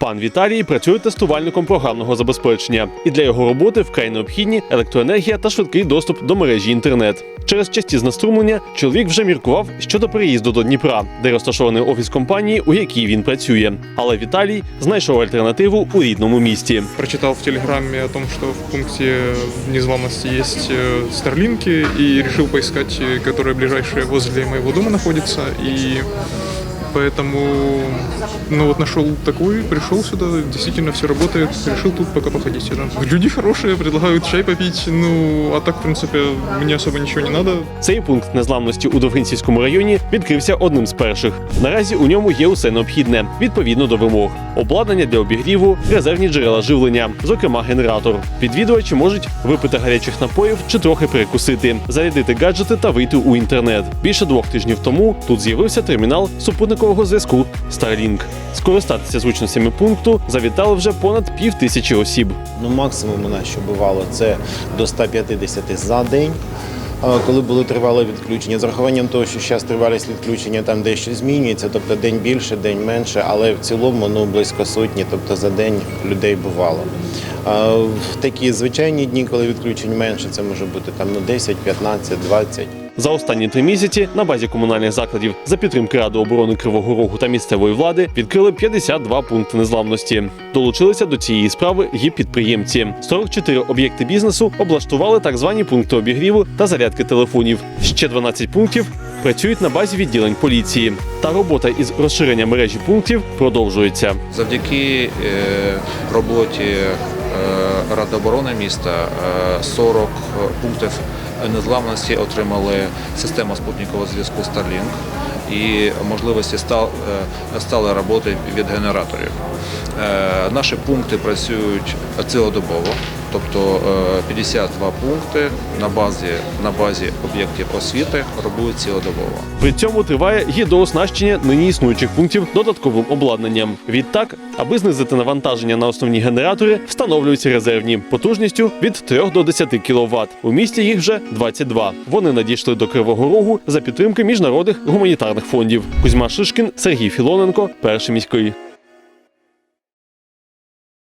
Пан Віталій працює тестувальником програмного забезпечення, і для його роботи вкрай необхідні електроенергія та швидкий доступ до мережі інтернет. Через часті знеструмлення чоловік вже міркував щодо переїзду до Дніпра, де розташований офіс компанії, у якій він працює. Але Віталій знайшов альтернативу у рідному місті. Прочитал в Телеграме о том, что в пункте незламности есть э, старлинки, и решил поискать, э, которые ближайшие возле моего дома находятся. И поэтому, ну вот нашел такой, пришел сюда, действительно все работает, решил тут пока походить. Да. Люди хорошие, предлагают чай попить, ну а так, в принципе, мне особо ничего не надо. Цей пункт незламності у Довгинцівському районі відкрився одним з перших. Наразі у ньому є усе необхідне відповідно до вимог: обладнання для обігріву, резервні джерела живлення, зокрема генератор. Відвідувачі можуть випити гарячих напоїв чи трохи перекусити, зарядити гаджети та вийти у інтернет. Більше двох тижнів тому тут з'явився термінал супутникового зв'язку Starlink. Скористатися зручностями пункту завітали вже понад пів тисячі осіб. Ну, максимум у нас, що бувало, це до 150 за день. Коли були тривалі відключення, з урахуванням того, що зараз тривалість відключення там дещо змінюється, тобто день більше, день менше, але в цілому ну, близько сотні, тобто за день людей бувало. В такі звичайні дні, коли відключень менше, це може бути там ну, 10, 15, 20. За останні три місяці на базі комунальних закладів за підтримки Ради оборони Кривого Рогу та місцевої влади відкрили 52 пункти незламності. Долучилися до цієї справи і підприємці. 44 об'єкти бізнесу облаштували так звані пункти обігріву та зарядки телефонів. Ще 12 пунктів працюють на базі відділень поліції. Та робота із розширення мережі пунктів продовжується. Завдяки е, роботі е, Ради оборони міста е, 40 пунктів незламності отримали систему спутникового зв'язку Starlink і можливості стал- е, роботи від генераторів. Е, Наші пункти працюють цілодобово, тобто е, 52 пункти на базі, на базі об'єктів освіти працюють цілодобово. При цьому триває і дооснащення нині існуючих пунктів додатковим обладнанням. Відтак, аби знизити навантаження на основні генератори, встановлюються резервні потужністю від 3 до 10 кВт. У місті їх вже 22. Вони надійшли до Кривого Рогу за підтримки міжнародних гуманітарних фондів. Кузьма Шишкін, Сергій Філоненко, перший міський.